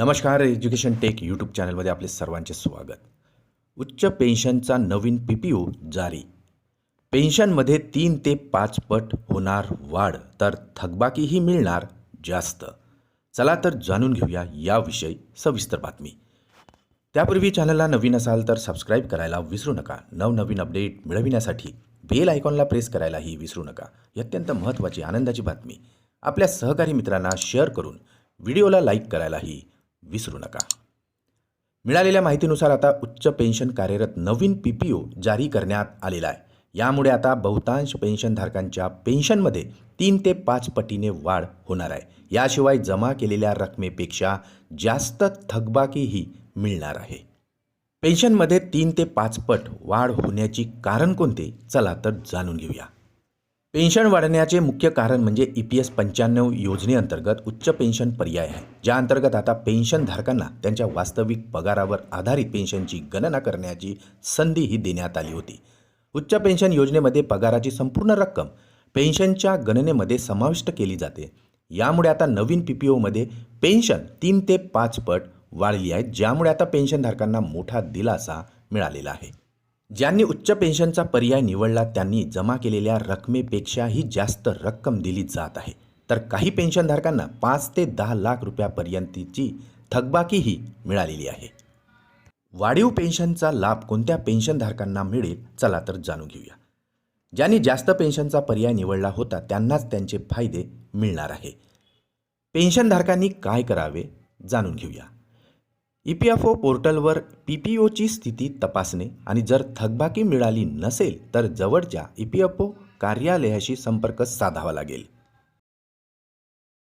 नमस्कार education take YouTube चॅनलमध्ये आपले सर्वांचे स्वागत. उच्च पेन्शनचा नवीन पी पी ओ जारी. पेन्शनमध्ये तीन ते पाच पट होणार वाढ तर थकबाकीही मिळणार जास्त. चला तर जाणून घेऊया याविषयी सविस्तर बातमी. त्यापूर्वी चॅनलला नवीन असाल तर सबस्क्राईब करायला विसरू नका. नवनवीन अपडेट मिळविण्यासाठी बेल आयकॉनला प्रेस करायलाही विसरू नका. ही अत्यंत महत्त्वाची आनंदाची बातमी. आपल्या सहकारी मित्रांना शेअर करून व्हिडिओला लाईक करायलाही विसरू नका. मिळालेल्या माहितीनुसार आता उच्च पेन्शन कार्यरत नवीन पी पी ओ जारी करण्यात आलेला आहे. यामुळे आता बहुतांश पेन्शनधारकांच्या पेन्शनमध्ये तीन ते पाच पटीने वाढ होणार आहे. याशिवाय जमा केलेल्या रकमेपेक्षा जास्त थकबाकीही मिळणार आहे. पेन्शनमध्ये तीन ते पाच पट वाढ होण्याची कारण कोणते? चला तर जाणून घेऊया. पेन्शन वाढण्याचे मुख्य कारण म्हणजे ई पी एस पंच्याण्णव योजनेअंतर्गत उच्च पेन्शन पर्याय आहे ज्या अंतर्गत आता पेन्शनधारकांना त्यांच्या वास्तविक पगारावर आधारित पेन्शनची गणना करण्याची संधीही देण्यात आली होती. उच्च पेन्शन योजनेमध्ये पगाराची संपूर्ण रक्कम पेन्शनच्या गणनेमध्ये समाविष्ट केली जाते. यामुळे आता नवीन पी पी ओमध्ये पेन्शन तीन ते पाच पट वाढली आहे ज्यामुळे आता पेन्शनधारकांना मोठा दिलासा मिळालेला आहे. ज्यांनी उच्च पेन्शनचा पर्याय निवडला त्यांनी जमा केलेल्या रकमेपेक्षाही जास्त रक्कम दिली जात आहे. तर काही पेन्शनधारकांना पाच ते दहा लाख रुपयापर्यंतची थकबाकीही मिळालेली आहे. वाढीव पेन्शनचा लाभ कोणत्या पेन्शनधारकांना मिळेल चला तर जाणून घेऊया. ज्यांनी जास्त पेन्शनचा पर्याय निवडला होता त्यांनाच त्यांचे फायदे मिळणार आहे. पेन्शनधारकांनी काय करावे जाणून घेऊया. ई पी एफ ओ पोर्टलवर पी पी ओची स्थिती तपासणे आणि जर थकबाकी मिळाली नसेल तर जवळच्या ई पी एफ ओ कार्यालयाशी संपर्क साधावा लागेल.